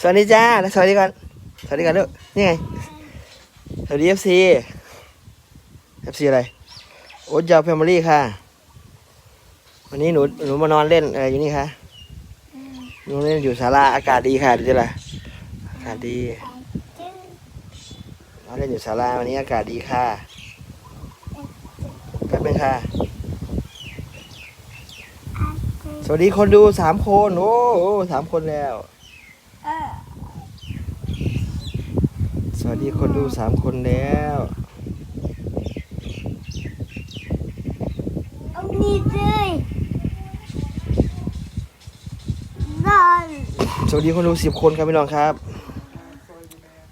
สวัสดีจ้า สวัสดีก่อน สวัสดีก่อนลูกนี่ไง สวัสดีเอฟซีเอฟซีอะไร โอ๊ตยาวแฟมิลี่ค่ะ วันนี้หนูหนูมานอนเล่นอะไรอยู่นี่คะหนูเล่นอยู่ศาลาอากาศดีค่ะดูดิล่ะอากาศดีนอนเล่นอยู่ศาลาวันนี้อากาศดีค่ะแป๊บนึงค่ะ สวัสดีคนดูสามคน โอ้สามคนแล้ว สวัสดีคนดูสามคนแล้วเอานี่เลยนอนสวัสดีคนดูสิบคนครับพี่น้องครับ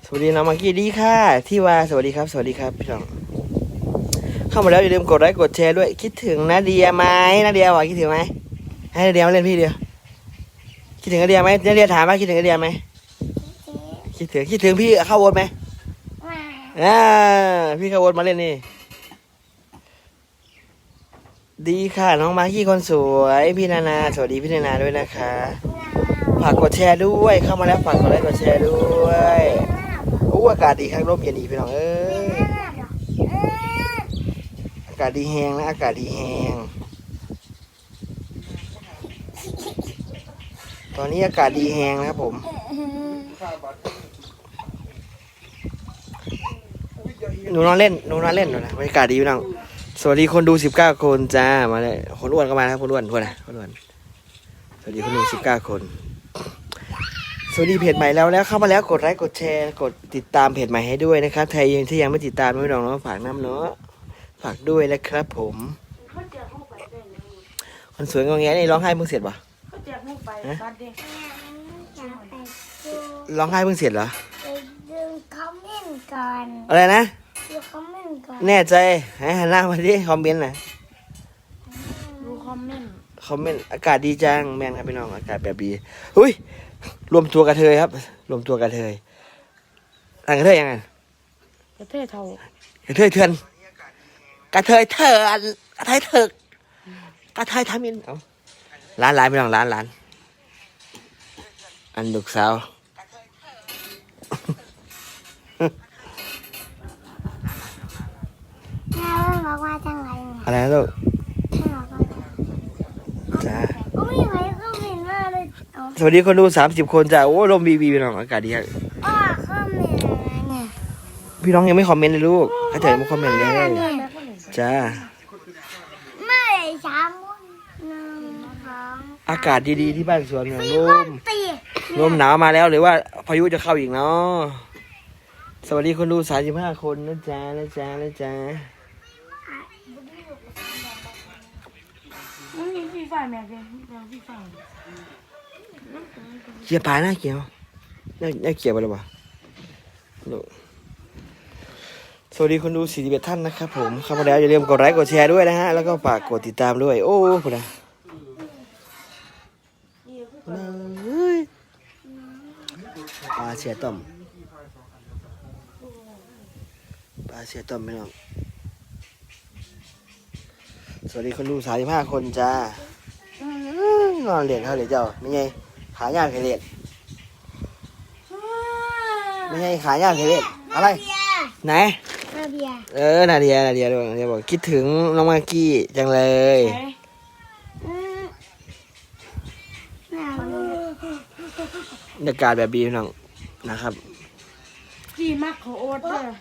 สวัสดีน้องมากกี้ดีค่ะ ที่ว่าสวัสดีครับ สวัสดีครับพี่น้อง เข้ามาแล้วอย่าลืมกดไลค์กดแชร์ด้วย คิดถึงนาเดียไหมนาเดียบอกคิดถึงไหมให้นาเดียมาเล่นพี่เดียว คิดถึงนาเดียไหมนาเดียถามว่าคิดถึงนาเดียไหมคิดถึงคิดถึงพี่เข้าวนไหมมาอ่าพี่เข้าวนมาเล่นนี่ ดีค่ะน้องมากกี้คนสวยพี่นานาสวัสดีพี่นานาด้วยนะคะฝากกดแชร์ด้วยเข้ามาแล้วฝากกดไลค์กดแชร์ด้วยโอ้อากาศดีครับร่มเย็นดีพี่น้องเอ้ยอากาศดีแหงนะอากาศดีแหง ตอนนี้อากาศดีแหงนะครับผมหนูนอนเล่นหนูนอนเล่นหนูนะบรรยากาศดีพี่น้องสวัสดีคนดูสิบเก้าคนจ้ามาเลยคนอ้วนก็มาครับคนอ้วนคนนะคนอ้วนสวัสดีคนดูสิบเก้าคน สวัสดีเพจใหม่แล้วแล้วเข้ามาแล้วกดไลค์กดแชร์กดติดตามเพจใหม่ให้ด้วยนะครับใครยังที่ยังไม่ติดตามไม่ลองเนาะฝากน้ำเนาะฝากด้วยนะครับผมเขาแจกลูกไปได้ยคนสวยงอแงนี่ร้องไห้เพิ่งเสร็จปะ เขาแจกลูกไปบัดเด็กอยากไปดูร้องไห้เพิ่งเสร็จเหรอไปดูคอมเมนต์ก่อนอะไรนะดูคอมเมนต์ก่อนแน่ใจให้หันหน้ามาดิคอมเมนต์หน่อยดูคอมเมนต์คอมเมนต์อากาศดีจังแมนครับพี่น้องอากาศแบบดีหุ้ยรวมตัวกระเทยครับ รวมตัวกระเทยต่างกระเทยยังไงประเทศเท่ากระเทยเถื่อนกระเทยเถื่อนกระเทยเถิกกระเทยทำมินเอาร้านร้านพี่น้องร้านร้าน อันดุกสาว แม่เพิ่งบอกว่าจังไรเนี่ยอะไรนะลูกแม่บอกว่าจ้าโอ้ยไหนก็เห็นว่าเลยเอาสวัสดีคนดูสามสิบคนจ้าโอ้ลมบีบีพี่น้องอากาศดีครับอ้อคอมเมนต์อะไรเนี่ยพี่น้องยังไม่คอมเมนต์เลยลูกถ้าเจอมาคอมเมนต์เลยจ้าไม่สามคนหนึ่งสองอากาศดีๆที่บ้านสวนเนี่ยสี่ลคนมสี่ ลมหนาวมาแล้วหรือว่าพายุจะเข้าอีกเนาะสวัสดีคนดูสามสิบห้าคนนะจ๊ะนะจ๊ะนะจ๊ะมันมีพี่ไฟแม่เป็นพี่ไฟเกี่ยวปลาหน้าเกี่ยวน่าน่าเกี่ยวไปหรือเปล่าลูกสวัสดีคนดูสี่สิบเอ็ดท่านนะครับผมเข้ามาแล้วอย่าลืมกดไลค์กดแชร์ด้วยนะฮะ แล้วก็ฝากกดติดตามด้วย โอ้คุณนะาเสียต้มปลาเสียต้มไม่น้องสวัสดีคนดูสามสิบห้าคนจ้าอื้อนอนเรียนเขาเดี๋ยวเจ้าไม่ไงขายากแค่เรียนไม่ไงขายากแค่เรียนอะไรเบียร์ไหนมาเบียร์เออนาเดียนาเดียด้วยนาเดียบอกคิดถึงน้องมากกี้จังเลยอืมหนาวเลยบรรยากาศแบบดีพี่น้อง นะครับ พี่มักเขาโอ๊ตเลย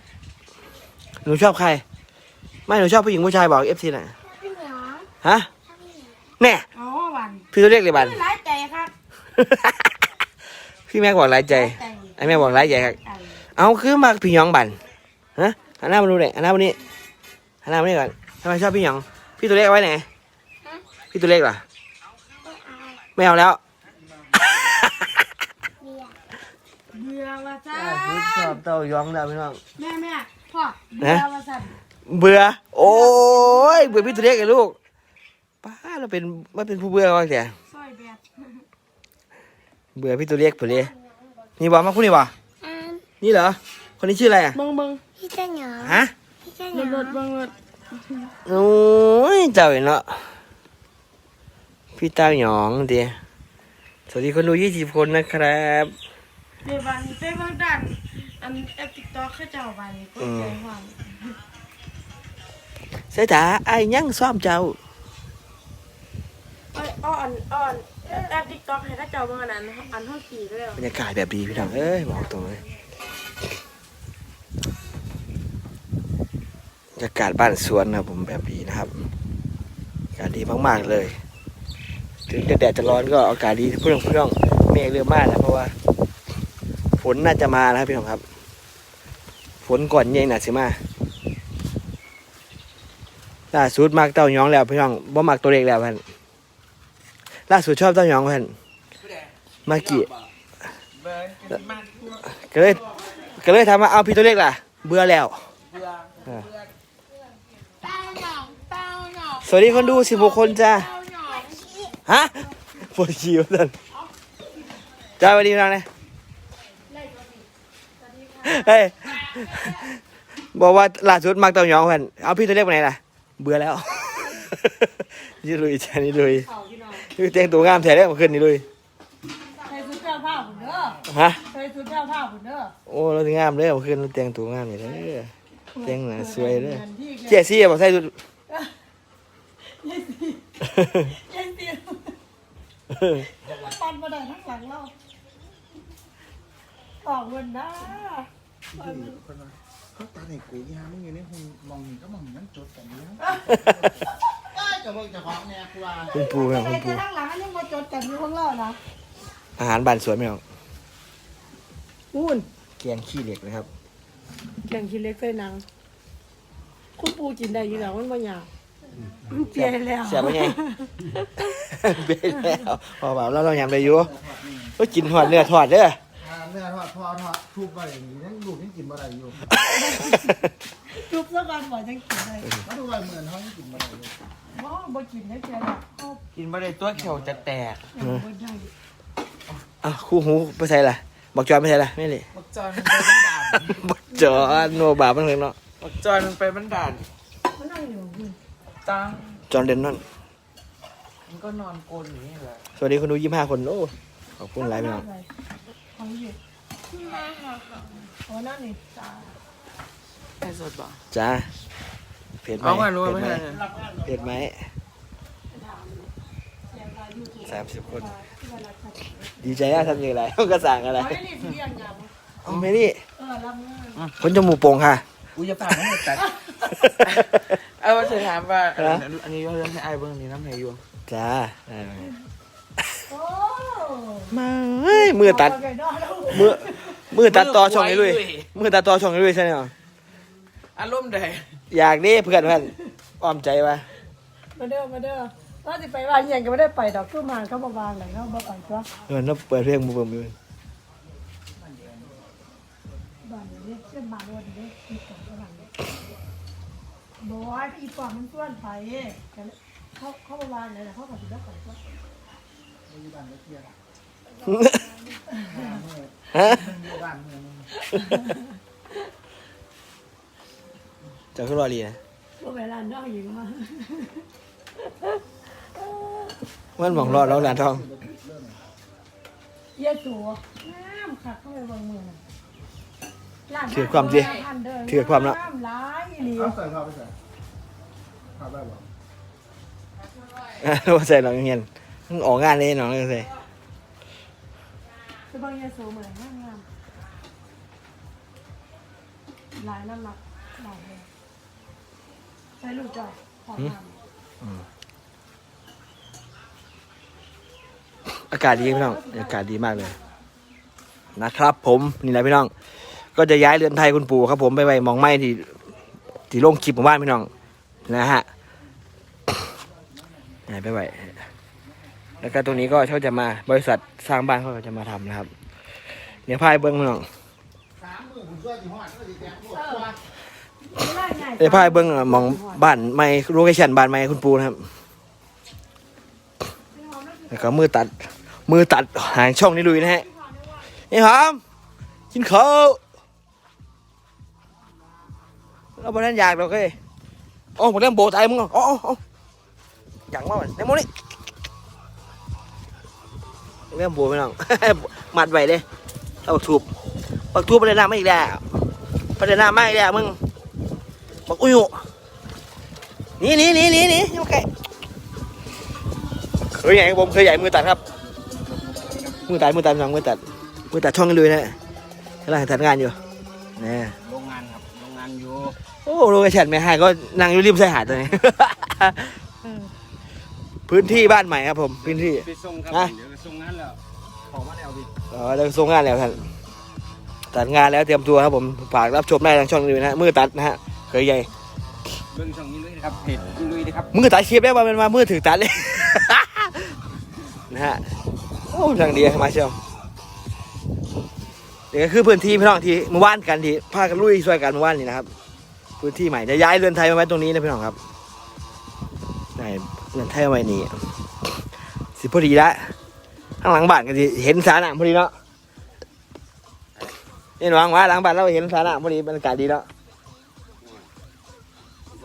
หนูชอบใคร ไม่หนูชอบผู้หญิงผู้ชายบอกเอฟซีน่ะพี่หยองฮะแน่อ๋อวันพี่ตัวเรียกเลยบันร้ายใจครับพี่แม็กบอกร้ายใจใจไอ้แม่บอกร้ายใจครับใจเอาคือมาพี่หยองบันฮะหันหน้ามาดูเลยหันหน้ามานี่หันหน้ามานี่ก่อนทำไมชอบพี่หยอง พี่ตัวเล็กเอาไว้ไหนพี่ตัวเล็กเหรอไม่เอาแล้ว เบียร์เบื่อว่าจ้าชอบเต้ายองแล้วพี่น้อง แม่แม่พ่อเบื่อว่าสั่นเบื่อ โอ้ย เบื่อพี่ตัวเล็กไอ้ลูก ป้าเราเป็นว่าเป็นผู้เบื่อว่าแต่ซอยแบบเบื่อพี่ตัวเล็กเปล่าเลยนี่บอกมาคุณนี่บอกอ่านี่เหรอ คนนี้ชื่ออะไรอะ เบิ่งเบิ่งพี่เจ้าหยองฮะพี่เจ้าหรยอถงรถเบิ่งรถโอ้ยเจ้าเห็นเนาะพี่เต้าหยองเดียสวัสดีคนดูยี่สิบคนนะครับ เดี๋ยววันนี้ไปเบางดันอันแอปติ๊กต็อกเขาเจ้าวันนี้ก็ใจหวังเสยจ๋าไอ้ยังซ้อมเจ้าเอ้ยอ้อนอ้อนแอปติ๊กต็อกให้เขาเจ้าเมื่อนั้นอันห้องกี่ด้วยบรรยากาศแบบดีพี่น้องเอ้ยบอกตรงเลยบรรยากาศบ้านสวนนะครับผมแบบดีนะครับอากาศดีมากๆเลย ถึงจะแดดจะร้อนก็อากาศดีเพื่อนเพื่อนเมฆเรือมากนะเพราะว่าฝ นน่าจะมานะครับพี่น้องครับ ฝนก่อนเย็นน่ะสิมาล่าสุดมากเต้ายองแล้วพี่น้องบ่มักตัวเล็กแล้วเพื่อนล่าสุดชอบเต้ายองเพื่อนมากี่เบิร์นกันมากทั่วก็เลยก็เลยทำมาเอาพี่ตัวเล็กล่ะ เบื่อแล้วเบื่อเออเบื่อเต้าหนองเต้าหนองสวัสดีคนดู16คนจ้าเต้าหนองฮะปวดขี้วะท่านจ้าสวัสดีพี่น้องนะ เฮ้ยบอกว่าล่าสุดมักเต้ายองเพื่อนเอาพี่ตัวเล็กไปไหนล่ะ เบื่อแล้วนี่ลุยจ้านี่ลุยเขาพี่น้องนี่แต่งตัวงามแท้เลยเมื่อคืนนี่ลุยใส่ชุดเสื้อผ้าผมเด้อฮะใส่ชุดเสื้อผ้าผมเด้อโอ้เรางามเลยเมื่อคืนเราแต่งตัวงามเลยเด้อแต่งหน้าสวยเลยงินที่เจซี่บอกใส่ชุดยี่สิบยี่สิบปันมาได้ทั้งหลังเรา ออกวันหน้าคนละเขาตาในกูยามึงอยู่ในห้องมองนี่ก็มองนั่นจดกันอยู่เอ้ยจะบอกจะของเนี่ยกูว่าคุณปูครับใครคุณปูจะทั้งหลังอันนี้มาจดกันอยู่ข้างล่างนะอาหารบ้านสวนไหมครับอุ่นแกงขี้เหล็กนะครับแกงขี้เล็กใส่หนัง คุณปูกินได้อยู่แล้วมันบ่ยากมันเปลี่ยนแล้วเสียบไปไงเบ็ดแล้วพอแบบเราเรายำได้อยู่ก็กินทอดเนื้อทอดเด้อ อ่าเนื้อทอดพอทอดทุบไปอย่างนี้นั่งดูนี่กินบ่ได้อยู่จุบซะก่อนบ่จังกินได้มาดูว่าเหมือนเขากินบ่ได้อยู่บ่บ่กินได้เพียงแล้วเอากินไม่ได้ตัวเขียวจะแตกอย่างบ่ได้อะคู่หูไปใส่ละบอกจอยไปใส่ละไม่เลยบักจอยมันไปบันดาลบอกจอยโนบาบ้างเลยเนาะบักจอยมันไปบันดาลมันนั่งอยู่คุณตังจอห์นเดนนอนมันก็นอนกลนอย่างนี้แหละสวัสดีคนดูยี่ห้าคนโอ้ขอบคุณหลายพี่น้อง ของอยู่โอ้นั่นนี่จ้าไอ้สดบ่จ้าเผ็ดไหมเอาก่อนรู้เผ็ดไม่ไหมใช่เผ็ดไหมสามสิบคน ดีใจอะทำยังไงต้องกระสั่งอะไรเอาได้นี่สิเรียนยามเอาไม่นี่เออรับงานคนจมูกโป่งค่ะกูจะผ่านไม่หมดแต่เอาว่าจะถามว่าฮะอันนี้เรื่องให้ไอ้เบิ้งนี้น้ำไหนอยู่จ้าได้ไหมโอ้ มาเฮ้ยมือตัดเอาไปนอนแล้วมือมือตัดต่อช่องนี้ด้วยมือตัดต่อช่องนี้ด้วยใช่ไหมอะอารมณ์ใดอยากนี่เพื่อนเพื่อนอ้อมใจวะมาเด้อมาเด้อว่าสิไปบ้านยังก็ไม่ได้ไปดอกคือมาเขาบ่วางไหนเขาบ่ไปซะเออแล้วเปิดเพลงมือเบิ่มอยู่บ้านนี้เส้นบ้านวันนี้มีของฝรั่งเนี่ยบอกว่าอีปอมมันส่วนไปเขาเขาบ่วางไหนเขาก็สิได้ไปซะ อยู่บ้านไม่เที่ยงฮะมึงอยู่บ้านเมืองมึงจะขึ้นรอรีนะบ่เวลาน้องหญิงมามันหมองรอดแล้วหลานทอง เยี่ยตัวน้ำขัดเข้าไปบางเมืองร้นถือความดิถือความละน้ำร้ายอีหลีเขาใส่ผ้าไปใส่ผ้าได้บ่เราใส่หลังเงียน มันออกงานเลยน้องเลยใส่คือบางเยี่ยโสเหมือนงามงามหลายน้ำหนักหลายเลยใช้ลูกจ่อยขอบน้ำอากาศดีพี่น้อง อากาศดีมากเลย นะครับ ผมนี่แหละพี่น้อง ก็จะย้ายเรือนไทยคุณปู่ครับ ผมไปไว้หมองไม้ที่ที่ลงคลิปของบ้านพี่น้อง นะฮะย้ายไปไว้ แล้วก็ตรงนี้ก็เขาจะมาบริษัทสร้างบ้านเขาจะมาทำนะครับ เดี๋ยวพายเบิ้งพี่น้องสามมือผมช่วยสิฮองเดี๋ยวพายเบิ้งมองบ้านไม้โลเคชั่นบ้านไม้คุณปูนะครับแล้วก็มือตัดมือตัดหางช่องนี้ลุยนะฮะนี่หอมกินข้าวเราบนนั้นอยากเราก็เลยโอ้ผมเริ่มโบตายมึงอ๋ออ๋ออย่างว่ามันในโมนี่ เริ่มโบไปน้องมัดไว้เลยเอาทูบปักทูบประเด็นหน้ามาอีกแล้วประเด็นหน้ามาอีกแล้วมึงปักอุ้ยหนี่นี่นี่นี่นี่โอเคเคยใหญ่ครับผมเคยใหญ่มือตัดครับ มือตัดมือตัดสองมือตัดมือตัดช่องกันเลยนะกำลังทำงานอยู่นี่โรงงานครับโรงงานอยู่โอ้โลเคชั่นไม่ให้ก็นั่งอยู่ริมชายหาดตัวนี้พื้นที่บ้านใหม่ครับผม พื้นที่ไปส่งครับฮะ อ๋อเริ่มส่งงานแล้วท่านตัดงานแล้วเตรียมตัวครับผมฝากรับชมได้ทางช่องนี้นะมือตัดนะฮะเคยใหญ่เบิ่งช่องนี้เลยนะครับเพจนี้เลยนะครับมือตัดคลิปได้ว่าเป็นมามือถือตัดเลยนะฮะโอ้ทางดีมาเชียวเดี๋ยวก็คือพื้นที่พี่น้องที่เมื่อวานกันที่พากันลุยช่วยกันเมื่อวานนี่นะครับพื้นที่ใหม่จะย้ายเรือนไทยมาไว้ตรงนี้นะพี่น้องครับไหนเรือนไทยมาไว้นี่สิพอดีละ ข้างหลังบ้านก็สิเห็นสาหนามพอดีเนาะนี่หวังว่าหลังบ้านเราเห็นสาหนามพอดีบรรยากาศดีเนาะ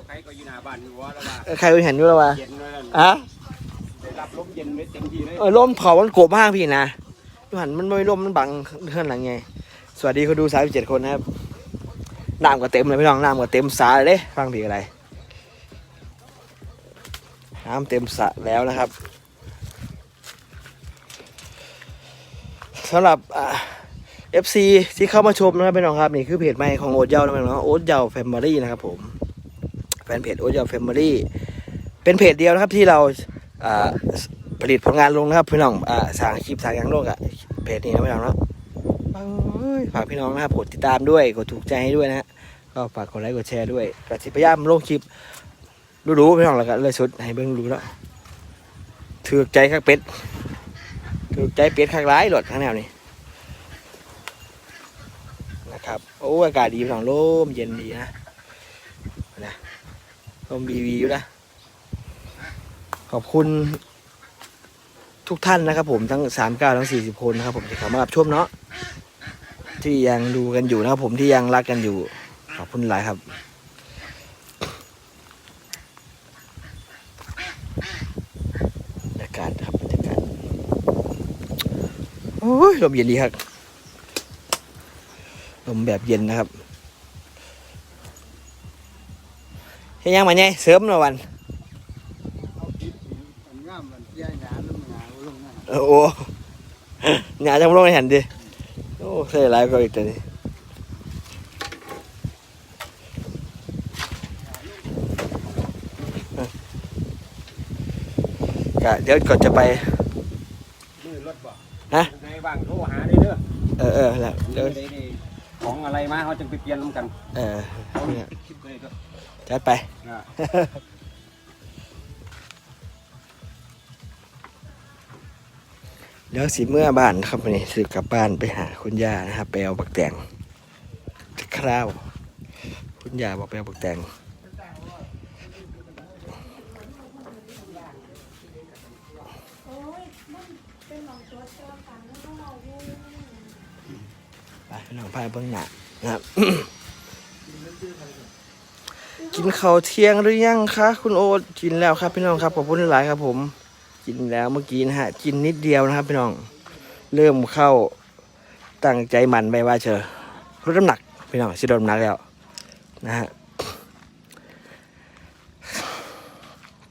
ใครก็อยู่หน้าบ้านอยู่ว่าแล้วว่าเออใครไปเห็นอยู่แล้ววะเย็นเลยนั่นอะได้รับลมเย็นไม่เต็มที่เลยเออลมเผามันโกบมากพี่นะดูหันมันไม่ลมมันบังเท่าหลังไง สวัสดีคนดูสามสิบเจ็ดคนนะครับน้ำก็เต็มเลยพี่น้องน้ำก็เต็มสระเลยเด้ฟังผีอะไรน้ำเต็มสระแล้วนะครับ สำหรับเอฟซีที่เข้ามาชมนะครับพี่น้องครับนี่คือเพจใหม่ของโอ๊ตเย้านะพี่น้องโอ๊ตเยาแฟมิลี่นะครับผมแฟนเพจโอ๊ตเยาแฟมิลี่เป็นเพจเดียวนะครับที่เราผลิตผลงานลงนะครับพี่น้องอ่าสร้างคลิปสร้างย่างโลกอะเพจนี้นะพี่น้องเนาะฝากพี่น้องนะครับกดติดตามด้วยกดถูกใจให้ด้วยนะฮะก็ฝากกดไลค์กดแชร์ด้วยกสิพยายามลงคลิปรู้ๆพี่น้องแล้วก็เลยสุดให้เบิ่งรู้แล้วถือใจข้างเป็ด ถือใจเป็ดข้างร้ายหลดข้างแนวนี้นะครับโอ้อากาศดีพี่น้องลมเย็นดีนะนะลมบีวีอยู่นะขอบคุณทุกท่านนะครับ ผมทั้งสามเก้าทั้งสี่สิบคนนะครับ ผมที่เข้ามารับชมเนาะที่ยังดูกันอยู่นะครับผมที่ยังรักกันอยู่ ขอบคุณหลายครับบรรยากาศครับบรรยากาศโอ้ย ลมเย็นดีครับลมแบบเย็นนะครับเฮ้ยยังมาไงเสริมหน่อยวันโอ้โหหนาจังลงในหันดิโอ้ใส่หลายก็อีกตัวนี้กะเดี๋ยวก่อนจะไปฮะ บ้างโทรหาได้เด้อเออเออแล้วเดี๋ยวได้ได้ของอะไรมาเขาจึงไปเปลี่ยนน้ำกันเออเอาคลิปเลยก็จัดไป อ่าเดี๋ยวสิเมื่อบ้านครับวันนี้สิกลับบ้านไปหาคุณย่านะครับไปเอาบักแตงคราว คุณย่าบอกไปเอาบักแตง ไปพี่น้องพายเบื้องหน้านะครับ กินข้าวเที่ยงหรือยังคะคุณโอตกินแล้วครับพี่น้องครับขอบคุณหลายครับ ผม กินแล้วเมื่อกี้นะฮะ กินนิดเดียวนะครับ พี่น้อง เริ่มเข้าตั้งใจมันไปว่าเชอลดน้ำหนักพี่น้องสิลดน้ำหนักแล้ว นะฮะ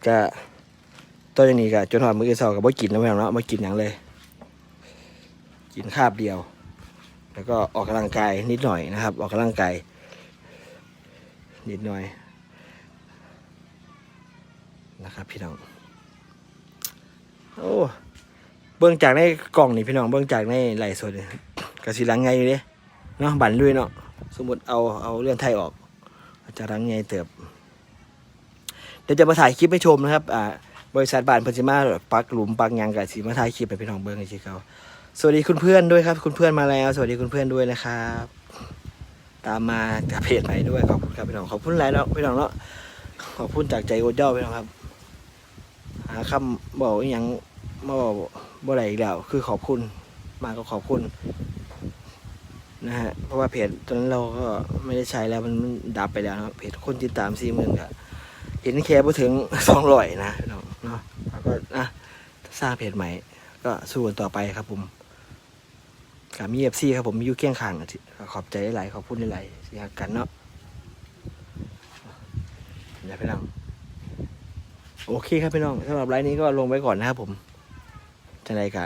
ก็ตอนนี้ก็จนหอดมือที่สอกับบ่กินแล้วพี่น้องเนาะบ่กินอย่างเลย กินคาบเดียว แล้วก็ออกกำลังกายนิดหน่อยนะครับ ออกกำลังกายนิดหน่อยนะครับพี่น้องโอ้เบื้องจากในกล่องนี่พี่น้องเบื้องจากในไหลสดนี่กระสีลังไงอยู่เด้เนาะบันลุยเนาะสมมติเอาเอาเรื่องไทยออกจะหลังไงเติบเดี๋ยวจะมาถ่ายคลิปให้ชมนะครับอ่าบริษัทบานพัชิมาปักหลุมปักยางกับสีมาถ่ายคลิปให้พี่น้องเบื้องให้ชิเขา สวัสดีคุณเพื่อนด้วยครับ คุณเพื่อนมาแล้ว สวัสดีคุณเพื่อนด้วยนะครับ ตามมาจากเพจใหม่ด้วยขอบคุณครับพี่น้องขอบคุณหลายเนาะพี่น้องเนาะขอบคุณจากใจโอเจ้าพี่น้องครับ หาคำบอกอหยังมาบอกบ่ได้อีกแล้ว คือขอบคุณมาก็ขอบคุณนะฮะเพราะว่าเพจตอนนั้นเราก็ไม่ได้ใช้แล้วมันดับไปแล้วนะเพจคนติดตามสี่หมื่นก็เห็นแค่พอถึงสองร้อยนะพี่น้องเนาะแล้วก็อะสร้างเพจใหม่ ก็สู้กันต่อไปครับผม กับมีเอฟซีครับผมมีอยู่เคียงข้างขอบใจหลายขอบคุณหลายๆที่หักกันเนาะอย่าพี่น้องโอเคครับพี่น้องสำหรับไลฟ์นี้ก็ลงไว้ก่อนนะครับผมจะไรกะ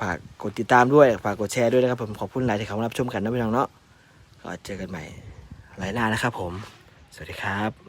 ฝากกดติดตามด้วยฝากกดแชร์ด้วยนะครับผมขอบคุณหลายที่เข้ามารับชมกันนะพี่น้องเนาะก็เจอกันใหม่ไลฟ์หน้านะครับผม สวัสดีครับ